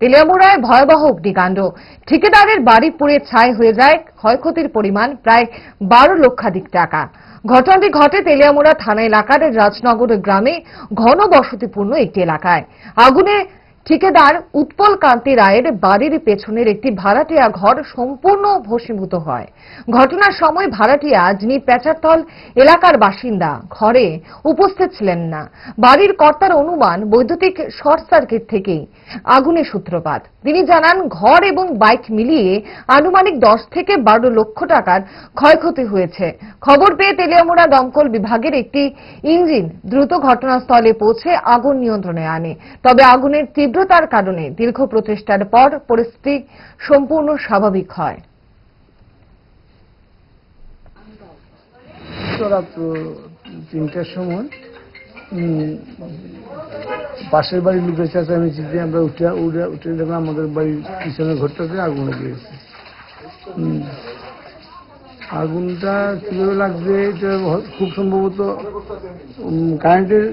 তেলিয়ামুড়ায় ভয়াবহ অগ্নিকাণ্ড। ঠিকাদারের বাড়ি পুড়ে ছাই হয়ে যায়, ক্ষয়ক্ষতির পরিমাণ প্রায় বারো লক্ষাধিক টাকা। ঘটনাটি ঘটে তেলিয়ামুড়া থানা এলাকার রাজনগর গ্রামে ঘন বসতিপূর্ণ একটি এলাকায়। আগুনে ঠিকাদার উৎপল কান্তি রায়ের বাড়ির পেছনের একটি ভাড়াটিয়া ঘর সম্পূর্ণ ভস্মীভূত হয়। ঘটনার সময় ভাড়াটিয়া যিনি পেঁচারতল এলাকার বাসিন্দা, ঘরে উপস্থিত ছিলেন না। বাড়ির কর্তার অনুমান বৈদ্যুতিক শর্ট সার্কিট থেকেই। আগুনের সূত্রপাত। তিনি জানান, ঘর এবং বাইক মিলিয়ে আনুমানিক দশ থেকে বারো লক্ষ টাকার ক্ষয়ক্ষতি হয়েছে। খবর পেয়ে তেলিয়ামুড়া দমকল বিভাগের একটি ইঞ্জিন দ্রুত ঘটনাস্থলে পৌঁছে আগুন নিয়ন্ত্রণে আনে। তবে আগুনের তীব্রতার কারণে দীর্ঘ প্রচেষ্টার পর পরিস্থিতি সম্পূর্ণ স্বাভাবিক হয়। তিনটার সময় পাশের বাড়ির লোকের চেঁচামেচিতে আমরা উঠে উঠে উঠে দেখলাম আমাদের বাড়ির পিছনে ঘরটাতে আগুন গেছে আগুনটা কীভাবে লাগছে, এটা খুব সম্ভবত কারেন্টের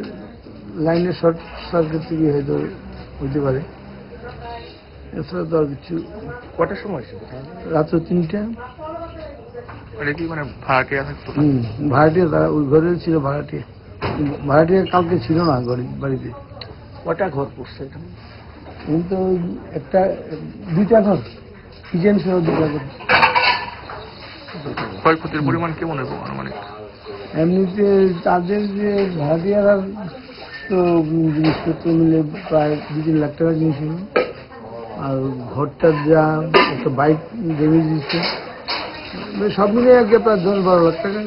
লাইনের শর্ট সার্কিট থেকে হয়তো হতে পারে। এছাড়া তো আর কিছু কটার সময় রাত্র তিনটা। এটা কি মানে ভাড়াটিয়া থাকতো হুম ভাড়াটিয়া তারা ওই ঘরে ছিল ভাড়াটিয়া। ভাড়াটিয়া কালকে ছিল না ঘরে বাড়িতে। কটা ঘর পড়ছে এখানে কিন্তু একটা দুইটা ঘর। কিচেন সহ দুটা ঘর। ক্ষয়ক্ষতির পরিমাণ কেমন এবং আনুমানিক? এমনিতে তাদের যে ভাড়াটিয়ারা তো জিনিসপত্র মিলে প্রায় দু তিন লাখ টাকা জিনিস আর ঘরটার যা একটা বাইক ড্যামেজ দিচ্ছে মানে সব মিলিয়ে আগে প্রায় দশ বারো লাখ টাকা।